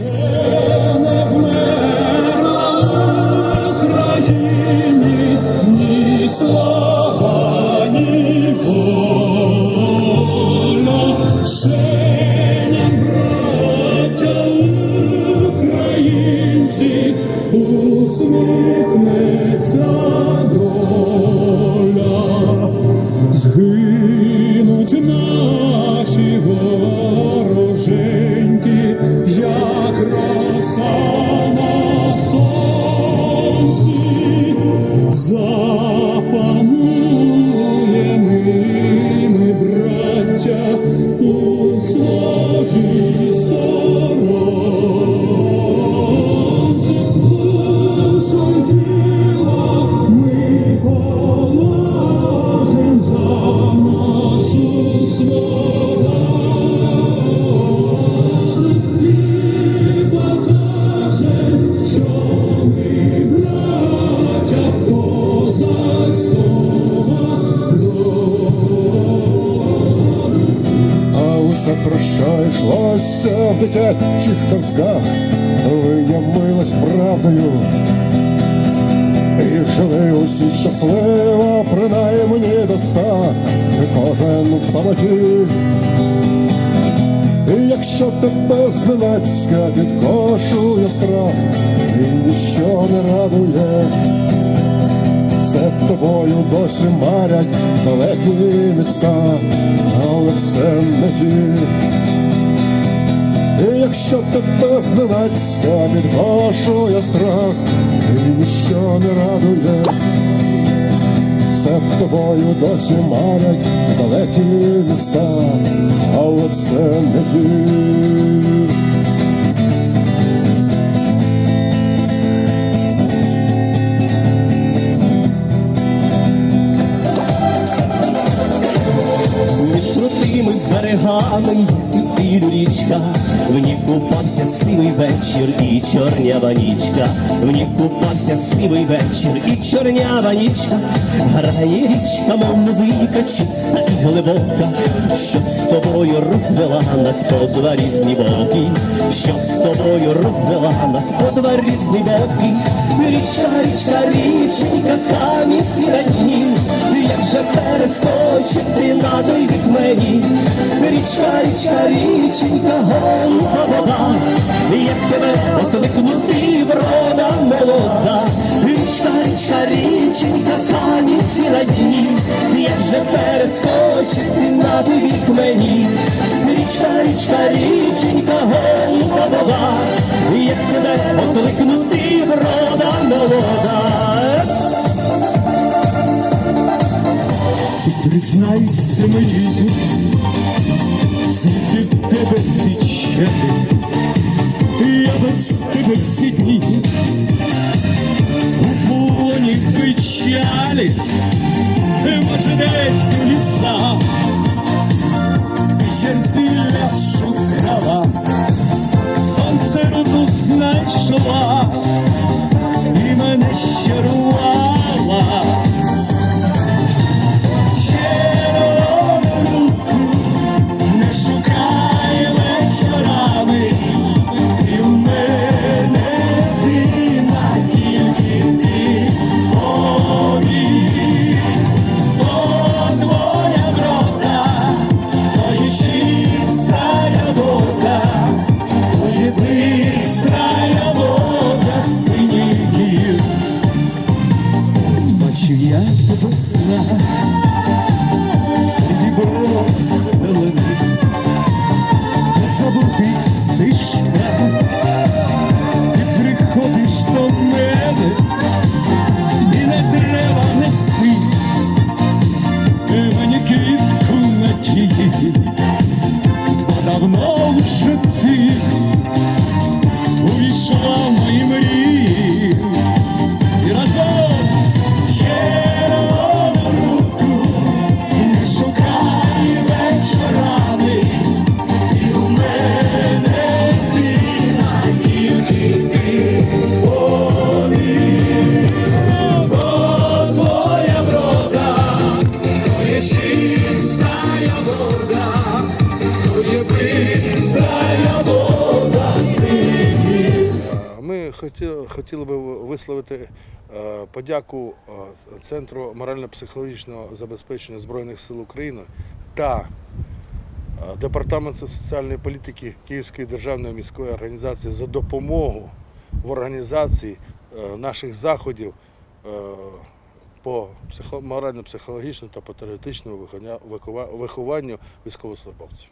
Не роса на сонці, запануєм і ми, браття, у сложі А усе прощайшлося в дитячих казках, виявилась правдою. І жили усі щасливо, принаймні до ста, кожен в самоті. І якщо тебе зненацька підкошує страх, і ніщо не радує, це тобою досі марять далекі міста, але все не ті. І якщо тебе зненацька підгошує страх, і ніщо не радує, це тобою досі марять далекі міста, але все не ті. Річка, в ній купався сивий вечір і чорнява нічка, в ній купався сивий вечір і чорнява нічка, грає річка, мов музика, чиста і глибока, що з тобою розвела нас по два різні боки, що з тобою розвела нас по два різні боки, річка, річка, річенька, камінці на як же перескочити на той вік мені, річка, річка, річенька, голуба вода, як тебе окликнути врода молода, річка, річка, річенька, на дні, як же перескочити на той мені, річка, річка, річенька, голуба вода, як тебе окликнути врода молода. Признайся мені, в тебе печалі, я без тебе всі бачив я тебе в. Хотіли би висловити е, подяку е, Центру морально-психологічного забезпечення Збройних сил України та е, Департаменту соціальної політики Київської державної міської організації за допомогу в організації е, наших заходів е, по морально-психологічному та патріотичному вихованню військовослужбовців.